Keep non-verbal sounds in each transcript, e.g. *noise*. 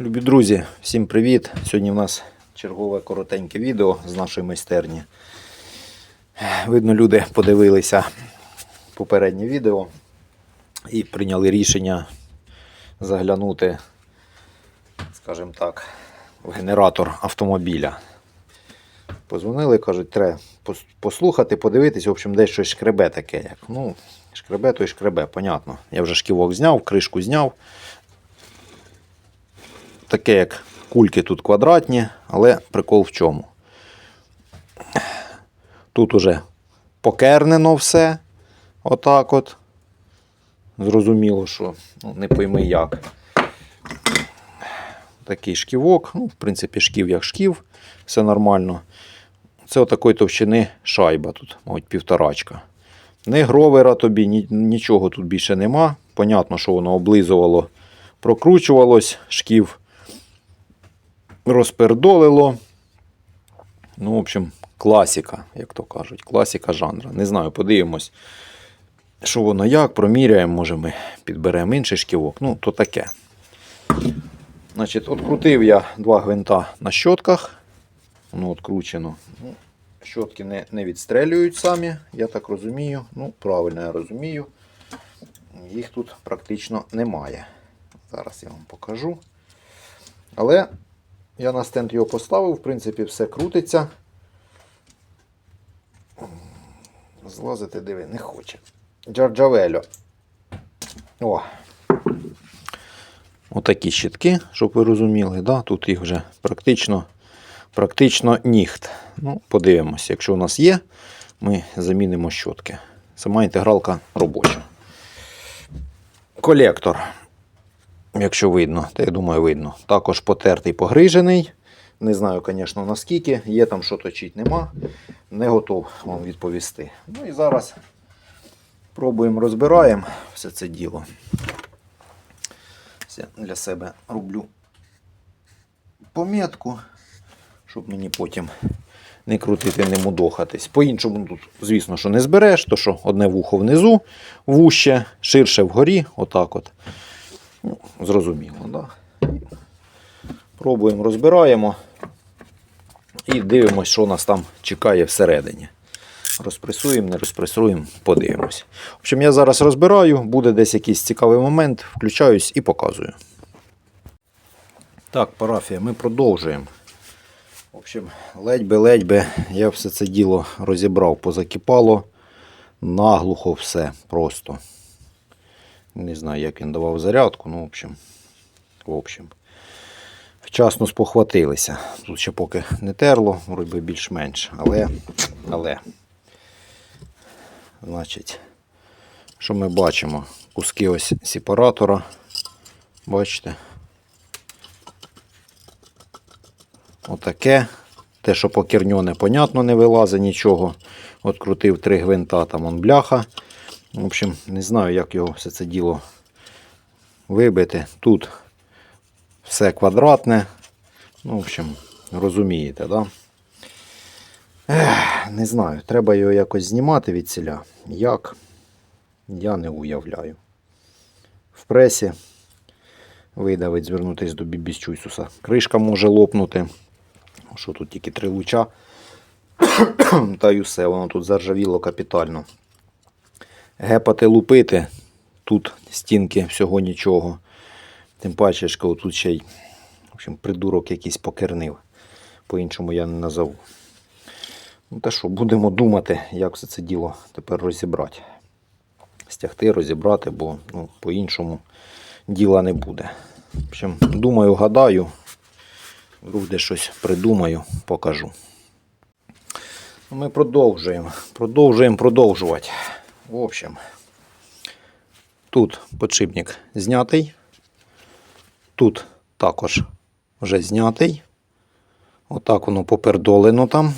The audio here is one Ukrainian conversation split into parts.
Любі друзі, всім привіт! Сьогодні в нас чергове коротеньке відео з нашої майстерні. Видно, люди подивилися попереднє відео і прийняли рішення заглянути, скажімо так, в генератор автомобіля. Позвонили, кажуть, треба послухати, подивитись, в общем, десь щось шкребе таке. Як. Ну, шкребе, то й шкребе, понятно. Я вже шківок зняв, кришку зняв таке як кульки тут квадратні, але прикол в чому. Тут уже покернено все. Отак от. Зрозуміло, що ну, не пойми як. Такий шківок. Ну, в принципі, шків як шків, все нормально. Це отакої товщини шайба тут, мабуть, півторачка. Ні гровера тобі, ні, нічого тут більше нема. Понятно, що воно облизувало, прокручувалось, шків розпердолило. Ну, в общем, класіка, як то кажуть, класіка жанра. Не знаю, подивимось, що воно як, проміряємо, може ми підберемо інший шківок. Ну, то таке. Значить, открутив я два гвинта на щотках. Воно откручено. Ну, щотки не, не відстрелюють самі, я так розумію. Ну, правильно я розумію. Їх тут практично немає. Зараз я вам покажу. Але я на стенд його поставив, в принципі, все крутиться. Злазити, диви, не хоче. Джорджавельо. О. Отакі щитки, щоб ви розуміли. Да? Тут їх вже практично, практично ніхт. Ну, подивимося, якщо у нас є, ми замінимо щотки. Сама інтегралка робоча. Колектор якщо видно, та я думаю, видно. Також потертий, погрижений. Не знаю, звісно, наскільки. Є там що точить, нема. Не готов вам відповісти. Ну і зараз пробуємо розбираємо все це діло. Все для себе роблю помітку, щоб мені потім не крутити, не мудохатись. По-іншому тут, звісно, що не збереш, то що одне вухо внизу, вуще, ширше вгорі, отак от. Ну, зрозуміло, да? Пробуємо, розбираємо і дивимося, що нас там чекає всередині. Розпресуємо, не розпресуємо, подивимось. В общем, я зараз розбираю, буде десь якийсь цікавий момент, включаюсь і показую. Так, парафія, ми продовжуємо. В общем, ледь би, ледь би, я все це діло розібрав, позакипало. Наглухо все просто. Не знаю, як він давав зарядку, ну, в общем, в общем. Вчасно спохватилися. Тут ще поки не терло, вроді більш-менш. Але, але, значить, що ми бачимо? Куски ось сепаратора. Бачите? Отаке. Те, що покерньоне, понятно, не вилазить нічого. От крутив три гвинта, там он бляха. В общем, не знаю, як його все це діло вибити. Тут все квадратне. Ну, в общем, розумієте, да? Ех, не знаю, треба його якось знімати від ціля. Як? Я не уявляю. В пресі видавить звернутися до бібіс-чуйсуса. Кришка може лопнути. Що тут тільки три луча. *coughs* Та й усе, воно тут заржавіло капітально. Гепати лупити. Тут стінки всього нічого. Тим паче, що тут ще й в общем, придурок якийсь покернив. По-іншому я не назову. Ну та що, будемо думати, як все це діло тепер розібрати. Стягти, розібрати, бо ну, по-іншому діла не буде. В общем, думаю, гадаю. Вдруг де щось придумаю, покажу. Ну, Ми продовжуємо. Продовжуємо продовжувати. В общем, тут подшипник знятий. Тут також вже знятий. Отак воно попердолено там.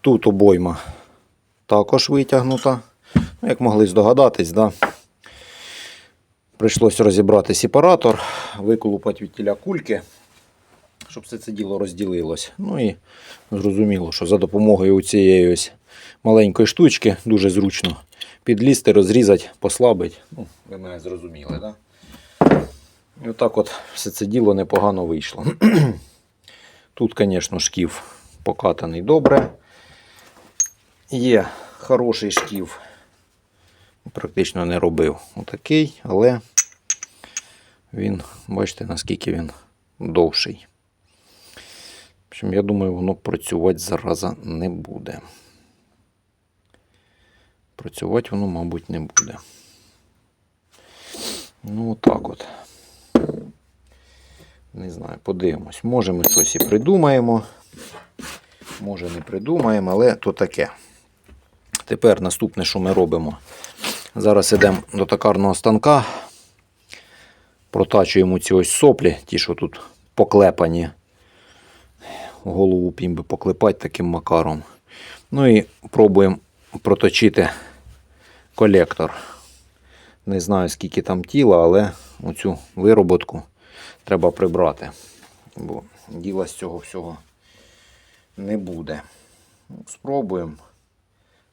Тут обойма також витягнута. Ну, як могли здогадатись, да? прийшлося розібрати сепаратор, виколупати від тіля кульки, щоб все це діло розділилось. Ну і зрозуміло, що за допомогою цієї ось маленької штучки дуже зручно підлізти, розрізати, послабити. Ну, ви мене зрозуміли, так? І отак от все це діло непогано вийшло. *clears throat* Тут, звісно, шків покатаний добре. Є хороший шків. Практично не робив отакий, але він, бачите, наскільки він довший. В я думаю, воно працювати зараза не буде. Працювати воно, мабуть, не буде. Ну, отак от. Не знаю, подивимось. Може ми щось і придумаємо. Може не придумаємо, але то таке. Тепер наступне, що ми робимо. Зараз йдемо до токарного станка. Протачуємо ці ось соплі, ті, що тут поклепані. Голову пімби поклепати таким макаром. Ну і пробуємо проточити колектор. Не знаю, скільки там тіла, але оцю вироботку треба прибрати. Бо діла з цього всього не буде. Ну, Спробуємо.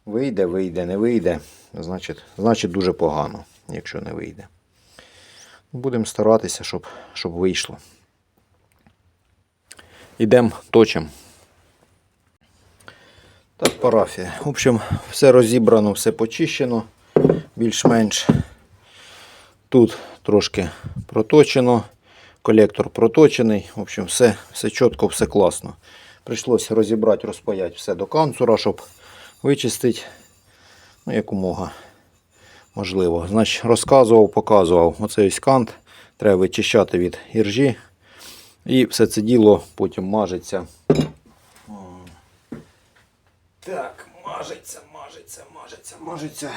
Вийде, вийде, не вийде. Значить, значить дуже погано, якщо не вийде. Будемо старатися, щоб, щоб вийшло. Ідемо точимо. Так, парафія. В общем, все розібрано, все почищено, більш-менш. Тут трошки проточено, колектор проточений. В общем, все, все чітко, все класно. Прийшлося розібрати, розпаяти все до канцура, щоб вичистити ну, якомога можливо. Значить, розказував, показував. Оцей ось кант треба вичищати від іржі. І все це діло потім мажеться. О. Так, мажеться, мажеться, мажеться.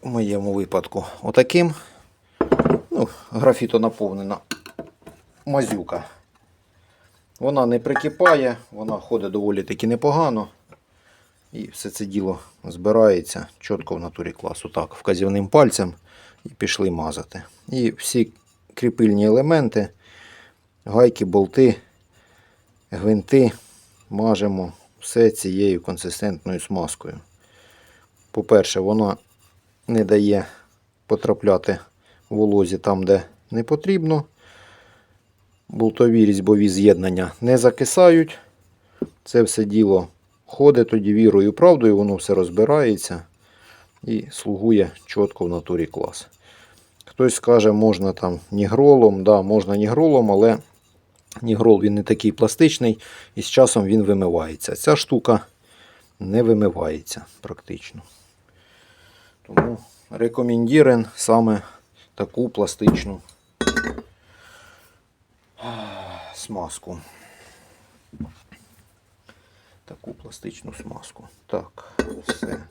У моєму випадку отаким. Ну, графіто наповнена мазюка. Вона не прикипає, вона ходить доволі таки непогано. І все це діло збирається чітко в натурі класу. Так, вказівним пальцем і пішли мазати. І всі кріпильні елементи, гайки, болти, гвинти мажемо все цією консистентною смазкою. По-перше, вона не дає потрапляти волозі там, де не потрібно. Болтові різьбові з'єднання не закисають. Це все діло ходить тоді вірою і правдою, воно все розбирається і слугує чітко в натурі клас. Хтось скаже, можна там нігролом, да, можна нігролом, але нігрол він не такий пластичний і з часом він вимивається. Ця штука не вимивається практично. Тому рекомендірен саме таку пластичну смазку. Таку пластичну смазку. Так, все.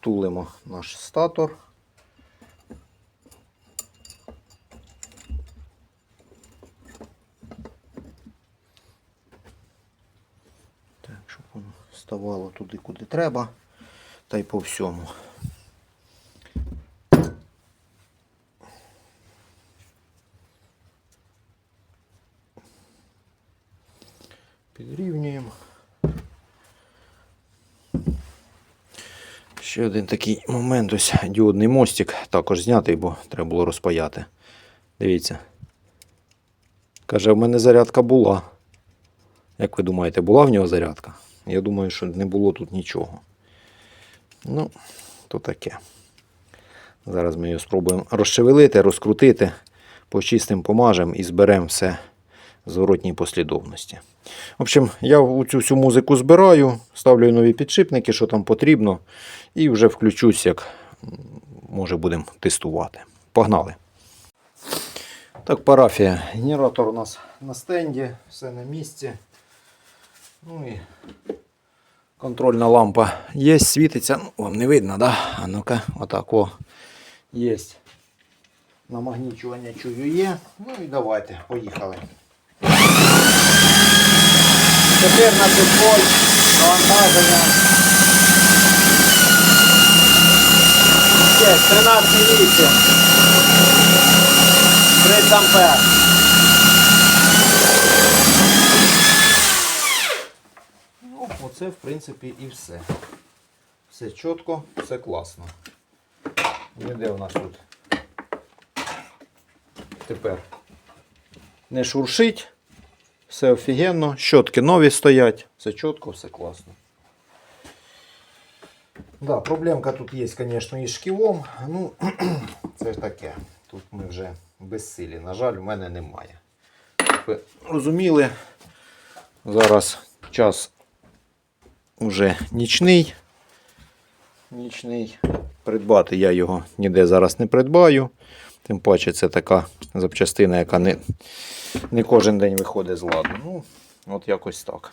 Тулимо наш статор. Так, щоб воно ставало туди, куди треба, та й по всьому. Підрівнюємо. Ще один такий момент, ось діодний мостик також знятий, бо треба було розпаяти. Дивіться. Каже, в мене зарядка була. Як ви думаєте, була в нього зарядка? Я думаю, що не було тут нічого. Ну, то таке. Зараз ми його спробуємо розшевелити, розкрутити, почистимо, помажемо і зберемо все в зворотній послідовності. В общем, я цю всю музику збираю, ставлю нові підшипники, що там потрібно, і вже включусь, як може будемо тестувати. Погнали. Так, парафія. Генератор у нас на стенді, все на місці. Ну і контрольна лампа є, світиться. Ну, вам не видно, да? А ну-ка, отак о. Є. Намагнічування чую є. Ну і давайте, поїхали. 14 вольт навантаження. Є, 13,8. 30 ампер. Ну, оце, в принципі, і все. Все чітко, все класно. Ніде у нас тут тепер не шуршить. Все офігенно. Щотки нові стоять. Все чітко, все класно. Да, проблемка тут є, звісно, із шківом. Ну, *clears throat* це ж таке. Тут ми вже безсилі. На жаль, у мене немає. Ви розуміли, зараз час вже нічний. Нічний. Придбати я його ніде зараз не придбаю. Тим паче це така запчастина, яка не, не кожен день виходить з ладу. Ну, от якось так.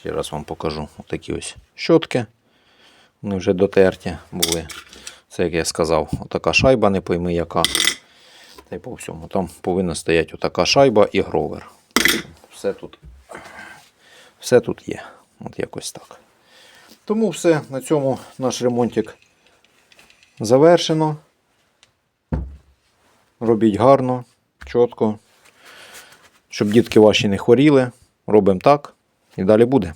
Ще раз вам покажу отакі ось щотки. Вони вже дотерті були. Це, як я сказав, отака шайба, не пойми яка. Та й по всьому. Там повинна стояти отака шайба і гровер. Все тут, все тут є. От якось так. Тому все, на цьому наш ремонтик завершено. Робіть гарно, чітко. Щоб дітки ваші не хворіли. Робимо так і далі буде.